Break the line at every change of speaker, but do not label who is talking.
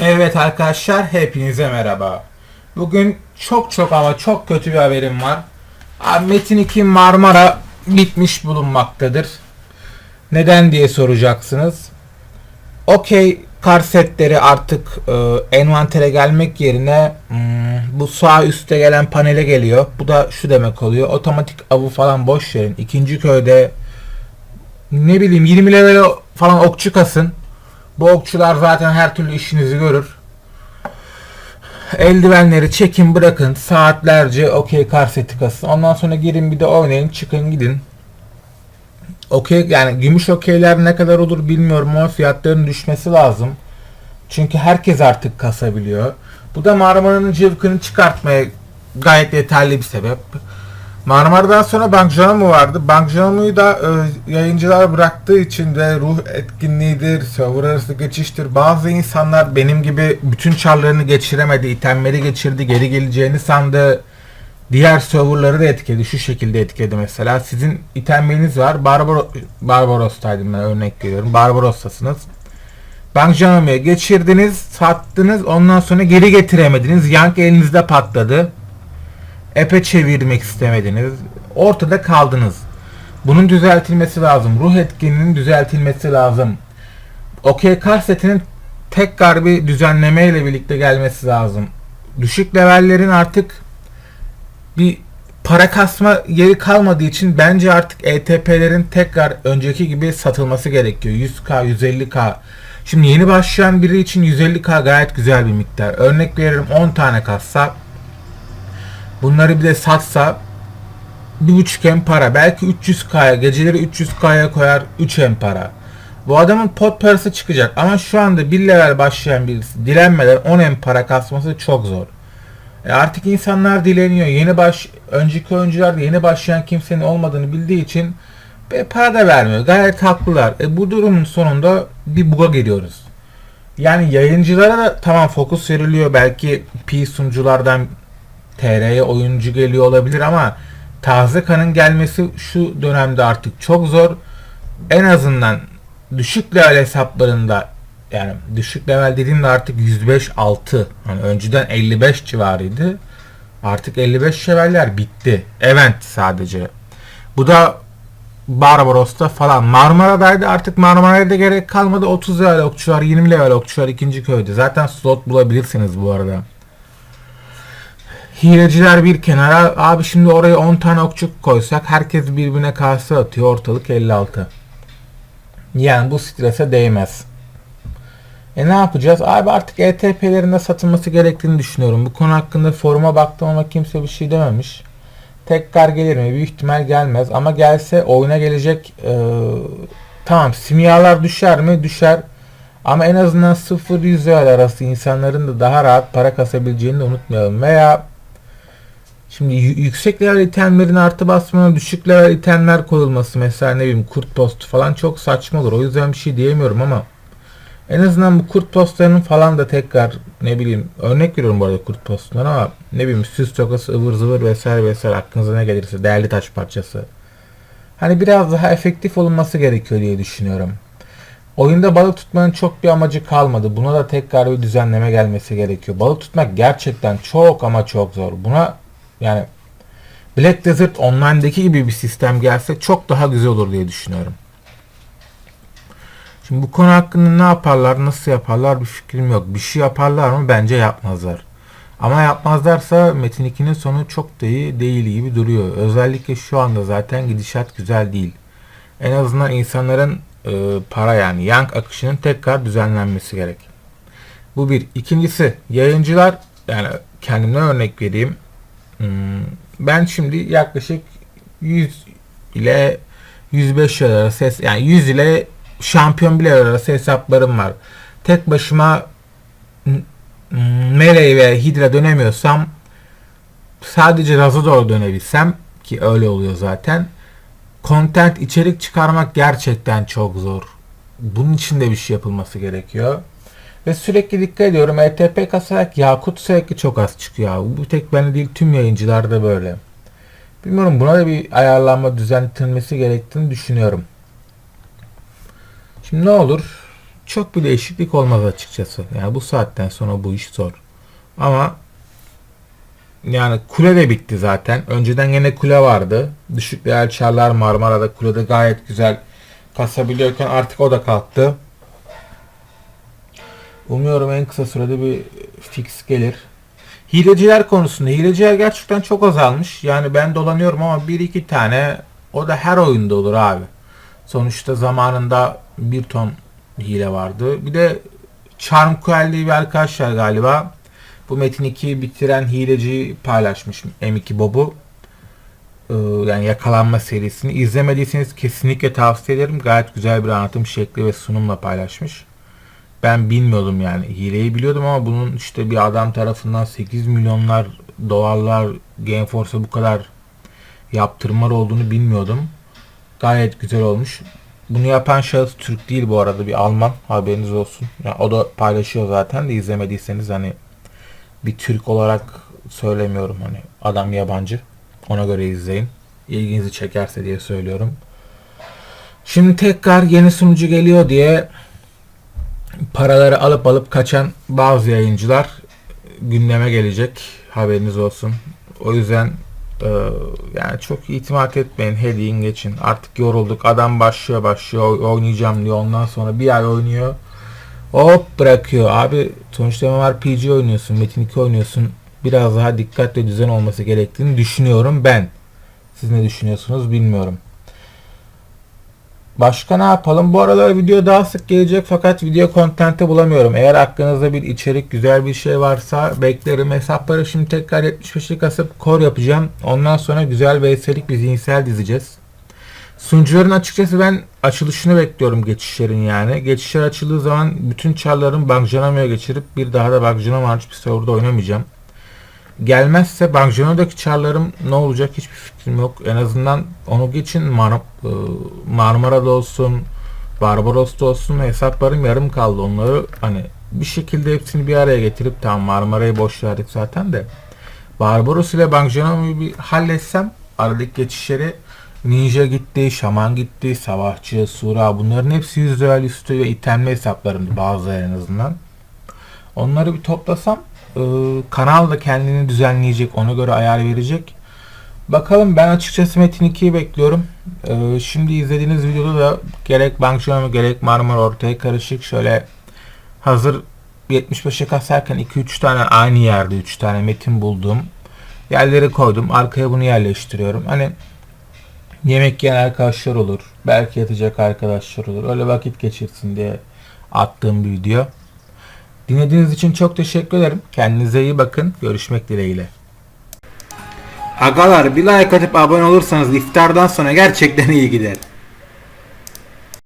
Evet arkadaşlar hepinize merhaba. Bugün çok çok ama çok kötü bir haberim var. Metin 2 Marmara bitmiş bulunmaktadır. Neden diye soracaksınız. Okey kar setleri artık e, envantere gelmek yerine hmm, bu sağ üstte gelen panele geliyor. Bu da şu demek oluyor. Otomatik avı falan boş verin. İkinci köyde ne bileyim 20 level falan okçu kasın. Bu okçular zaten her türlü işinizi görür. Eldivenleri çekin bırakın saatlerce okey kar seti kasın. Ondan sonra girin bir de oynayın çıkın gidin. Okey yani gümüş okeyler ne kadar olur bilmiyorum ama fiyatların düşmesi lazım. Çünkü herkes artık kasabiliyor. Bu da Marmara'nın cıvkını çıkartmaya gayet yeterli bir sebep. Marmara'dan sonra Bank vardı. Bank da e, yayıncılar bıraktığı için de ruh etkinliğidir, server arası geçiştir. Bazı insanlar benim gibi bütün çarlarını geçiremedi, itemleri geçirdi, geri geleceğini sandı. Diğer serverları da etkiledi. Şu şekilde etkiledi mesela. Sizin itemleriniz var. Barbaros, Barbaros'taydım ben örnek veriyorum. Barbaros'tasınız. Bank Janamu'ya geçirdiniz, sattınız. Ondan sonra geri getiremediniz. Yank elinizde patladı epe çevirmek istemediniz. Ortada kaldınız. Bunun düzeltilmesi lazım. Ruh etkinliğinin düzeltilmesi lazım. Kar setinin tekrar bir düzenleme ile birlikte gelmesi lazım. Düşük levellerin artık bir para kasma yeri kalmadığı için bence artık ETP'lerin tekrar önceki gibi satılması gerekiyor. 100k, 150k. Şimdi yeni başlayan biri için 150k gayet güzel bir miktar. Örnek veririm 10 tane kassa Bunları bir de satsa bir buçuk hem para. Belki 300k'ya geceleri 300k'ya koyar 3 hem para. Bu adamın pot parası çıkacak ama şu anda bir level başlayan birisi dilenmeden 10 hem para kasması çok zor. E artık insanlar dileniyor. Yeni baş önceki oyuncular da yeni başlayan kimsenin olmadığını bildiği için e, para da vermiyor. Gayet haklılar. E, bu durumun sonunda bir buga geliyoruz. Yani yayıncılara da tamam fokus veriliyor. Belki P sunuculardan TR'ye oyuncu geliyor olabilir ama taze kanın gelmesi şu dönemde artık çok zor. En azından düşük level hesaplarında yani düşük level dediğimde artık 105-6 hani önceden 55 civarıydı. Artık 55 şevaller bitti. Event sadece. Bu da Barbaros'ta falan. Marmara'daydı artık Marmara'da gerek kalmadı. 30 level okçular, 20 level okçular ikinci köyde. Zaten slot bulabilirsiniz bu arada. Hileciler bir kenara. Abi şimdi oraya 10 tane okçu koysak herkes birbirine karşı atıyor. Ortalık 56. Yani bu strese değmez. E ne yapacağız? Abi artık ETP'lerinde satılması gerektiğini düşünüyorum. Bu konu hakkında foruma baktım ama kimse bir şey dememiş. Tekrar gelir mi? Büyük ihtimal gelmez. Ama gelse oyuna gelecek e, tamam simyalar düşer mi? Düşer. Ama en azından 0-100 level arası insanların da daha rahat para kasabileceğini de unutmayalım. Veya Şimdi yüksek level itemlerin artı basmana düşük level itemler koyulması mesela ne bileyim kurt postu falan çok saçma olur. O yüzden bir şey diyemiyorum ama en azından bu kurt postlarının falan da tekrar ne bileyim örnek veriyorum bu arada kurt postundan ama ne bileyim süs tokası ıvır zıvır vesaire vesaire aklınıza ne gelirse değerli taş parçası. Hani biraz daha efektif olunması gerekiyor diye düşünüyorum. Oyunda balık tutmanın çok bir amacı kalmadı. Buna da tekrar bir düzenleme gelmesi gerekiyor. Balık tutmak gerçekten çok ama çok zor. Buna yani Black Desert Online'daki gibi bir sistem gelse çok daha güzel olur diye düşünüyorum. Şimdi bu konu hakkında ne yaparlar, nasıl yaparlar bir fikrim yok. Bir şey yaparlar mı? Bence yapmazlar. Ama yapmazlarsa Metin 2'nin sonu çok da iyi değil gibi duruyor. Özellikle şu anda zaten gidişat güzel değil. En azından insanların e, para yani yank akışının tekrar düzenlenmesi gerek. Bu bir. İkincisi yayıncılar yani kendimden örnek vereyim. Hmm, Ben şimdi yaklaşık 100 ile 105 lira hes- yani 100 ile şampiyon bile arası hesaplarım var. Tek başıma Melee ve Hydra dönemiyorsam sadece Razador dönebilsem ki öyle oluyor zaten. Content içerik çıkarmak gerçekten çok zor. Bunun için de bir şey yapılması gerekiyor. Ve sürekli dikkat ediyorum ETP kasarak Yakut sürekli çok az çıkıyor. Bu tek bende değil tüm yayıncılarda böyle. Bilmiyorum buna da bir ayarlanma düzenletilmesi gerektiğini düşünüyorum. Şimdi ne olur? Çok bir değişiklik olmaz açıkçası. Yani bu saatten sonra bu iş zor. Ama yani kule de bitti zaten. Önceden yine kule vardı. Düşük değer çarlar Marmara'da kulede gayet güzel kasabiliyorken artık o da kalktı. Umuyorum en kısa sürede bir fix gelir. Hileciler konusunda hileciler gerçekten çok azalmış. Yani ben dolanıyorum ama bir iki tane o da her oyunda olur abi. Sonuçta zamanında bir ton hile vardı. Bir de Charm Coel diye bir arkadaş var galiba. Bu Metin 2'yi bitiren hileci paylaşmış M2 Bob'u. Ee, yani yakalanma serisini. İzlemediyseniz kesinlikle tavsiye ederim. Gayet güzel bir anlatım şekli ve sunumla paylaşmış. Ben bilmiyordum yani. Hileyi biliyordum ama bunun işte bir adam tarafından 8 milyonlar dolarlar Gameforce'a bu kadar yaptırımlar olduğunu bilmiyordum. Gayet güzel olmuş. Bunu yapan şahıs Türk değil bu arada bir Alman haberiniz olsun. Yani o da paylaşıyor zaten de izlemediyseniz hani bir Türk olarak söylemiyorum hani adam yabancı. Ona göre izleyin. İlginizi çekerse diye söylüyorum. Şimdi tekrar yeni sunucu geliyor diye paraları alıp alıp kaçan bazı yayıncılar gündeme gelecek. Haberiniz olsun. O yüzden yani çok itimat etmeyin. Hediyin geçin. Artık yorulduk. Adam başlıyor başlıyor oynayacağım diyor. Ondan sonra bir ay oynuyor. Hop bırakıyor. Abi sonuçta MMORPG oynuyorsun. Metin 2 oynuyorsun. Biraz daha dikkat ve düzen olması gerektiğini düşünüyorum ben. Siz ne düşünüyorsunuz bilmiyorum. Başka ne yapalım? Bu aralar video daha sık gelecek fakat video kontenti bulamıyorum. Eğer aklınızda bir içerik, güzel bir şey varsa beklerim. Hesapları şimdi tekrar 75'lik kasıp kor yapacağım. Ondan sonra güzel ve eserik bir zihinsel dizeceğiz. Sunucuların açıkçası ben açılışını bekliyorum geçişlerin yani. Geçişler açıldığı zaman bütün çarların Bangjanama'ya geçirip bir daha da Bangjanama hariç bir serverda oynamayacağım. Gelmezse Bangjanama'daki çarlarım ne olacak hiçbir fikrim yok. En azından onu geçin Mar e, Marmara'da olsun, Barbaros'ta olsun hesaplarım yarım kaldı. Onları hani bir şekilde hepsini bir araya getirip tamam Marmara'yı boş verdik zaten de. Barbaros ile Bangjanama'yı bir halletsem aradaki geçişleri Ninja gitti, Şaman gitti, Savaşçı, Sura bunların hepsi yüz level üstü ve itemli hesaplarımdı bazıları en azından. Onları bir toplasam kanal da kendini düzenleyecek, ona göre ayar verecek. Bakalım ben açıkçası Metin 2'yi bekliyorum. E, şimdi izlediğiniz videoda da gerek Bankşan'a gerek Marmara ortaya karışık şöyle hazır 75'e kasarken 2-3 tane aynı yerde 3 tane metin buldum. Yerleri koydum. Arkaya bunu yerleştiriyorum. Hani yemek yiyen arkadaşlar olur. Belki yatacak arkadaşlar olur. Öyle vakit geçirsin diye attığım bir video. Dinlediğiniz için çok teşekkür ederim. Kendinize iyi bakın. Görüşmek dileğiyle. Agalar bir like atıp abone olursanız iftardan sonra gerçekten iyi gider.